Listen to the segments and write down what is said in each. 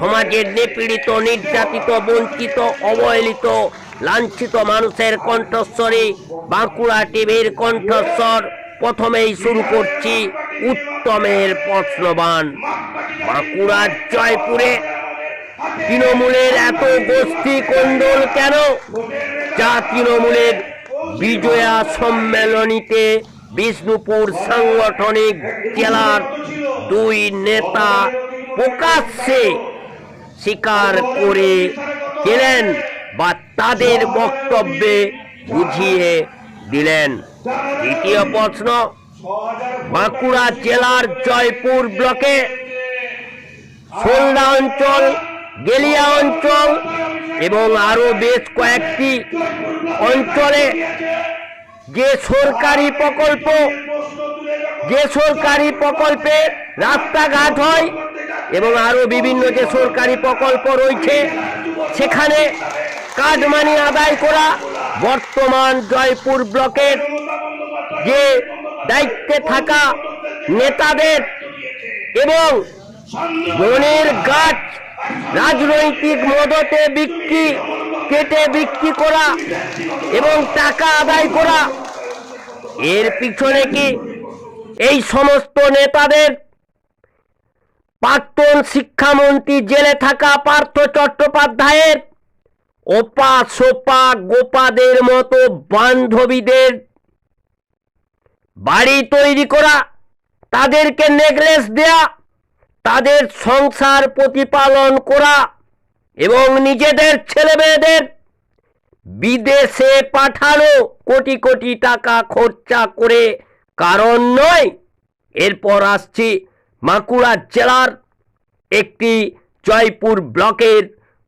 সমাজের নিপীড়িত, নির্যাতিত, বঞ্চিত, অবহেলিত, লাঞ্ছিত মানুষের কণ্ঠস্বরে বাঁকুড়া টিভির কণ্ঠস্বর প্রথমেই শুরু করছি উত্তমের প্রশ্নবান। বাঁকুড়ার জয়পুরে তৃণমূলের এত গোষ্ঠী কোন্দল কেন? যা তৃণমূলের বিজয়া সম্মেলনীতে বিষ্ণুপুর সাংগঠনিক জেলার দুই নেতা প্রকাশ্যে স্বীকার করে গেলেন বা তাদের বক্তব্যে বুঝিয়ে দিলেন। দ্বিতীয় প্রশ্ন, বাঁকুড়া জেলার জয়পুর ব্লকে সোলদা অঞ্চল, গেলিয়া অঞ্চল এবং আরও বেশ কয়েকটি অঞ্চলে যে সরকারি প্রকল্প, যে সরকারি প্রকল্পে রাস্তাঘাট হয় এবং আরও বিভিন্ন যে সরকারি প্রকল্প রয়েছে, সেখানে কাটমানি আদায় করা বর্তমান জয়পুর ব্লকের যে দায়িত্বে থাকা নেতাদের এবং বনের গাছ রাজনৈতিক মদতে বিক্রি, কেটে বিক্রি করা এবং টাকা আদায় করা, এর পিছনে কি এই সমস্ত নেতাদের প্রাক্তন শিক্ষামন্ত্রী জেলে থাকা পার্থ চট্টোপাধ্যায়ের ওপা সোপা গোপাদের মতো বান্ধবীদের বাড়ি তৈরি করা, তাদেরকে নেকলেস দেয়া, তাদের সংসার প্রতিপালন করা এবং নিজেদের ছেলেমেয়েদের বিদেশে পাঠানো কোটি কোটি টাকা খরচা করে, কারণ নয়, এরপর আসছি বাঁকুড়া জেলার একটি জয়পুর ব্লকের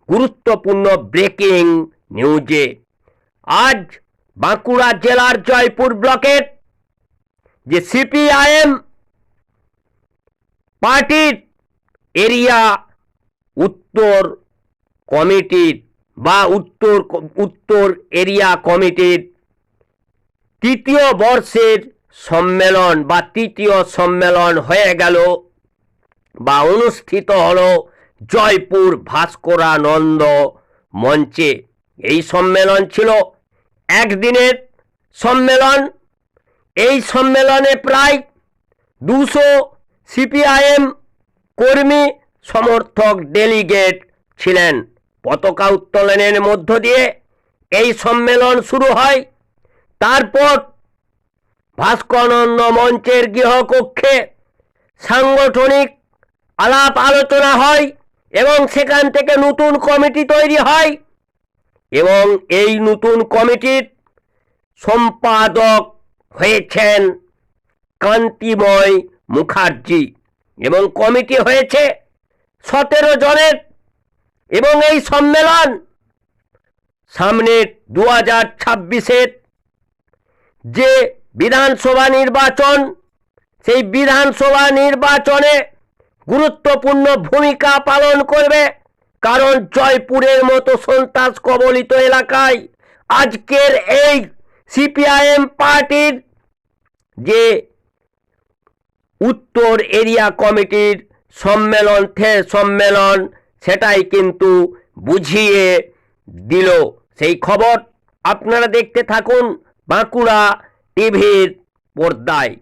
গুরুত্বপূর্ণ ব্রেকিং নিউজে। আজ বাঁকুড়া জেলার জয়পুর ব্লকের যে সিপিআইএম পার্টির এরিয়া উত্তর কমিটির বা উত্তর উত্তর এরিয়া কমিটির তৃতীয় বর্ষের সম্মেলন বা তৃতীয় সম্মেলন হয়ে গেল বা অনুষ্ঠিত হলো জয়পুর ভাস্করানন্দ মঞ্চে। এই সম্মেলন ছিল একদিনের সম্মেলন। এই সম্মেলনে প্রায় দুশো সিপিআইএম কর্মী সমর্থক ডেলিগেট ছিলেন। পতাকা উত্তোলনের মধ্য দিয়ে এই সম্মেলন শুরু হয়। তারপর ভাস্করানন্দ মঞ্চের গৃহকক্ষে সাংগঠনিক আলাপ আলোচনা হয় এবং সেখান থেকে নতুন কমিটি তৈরি হয় এবং এই নতুন কমিটির সম্পাদক হয়েছেন কান্তিময় মুখার্জি এবং কমিটি হয়েছে সতেরো জনের এবং এই সম্মেলন সামনের দু হাজার ছাব্বিশের যে বিধানসভা নির্বাচন, সেই বিধানসভা নির্বাচনে গুরুত্বপূর্ণ ভূমিকা পালন করবে কারণ জয়পুরের মতো সন্ত্রাস কবলিত এলাকায় আজকের এই সিপিআইএম পার্টির যে উত্তর এরিয়া কমিটির সম্মেলন, থে সম্মেলন, সেটাই কিন্তু বুঝিয়ে দিল। সেই খবর আপনারা দেখতে থাকুন বাঁকুড়া টিভির পর্দায়।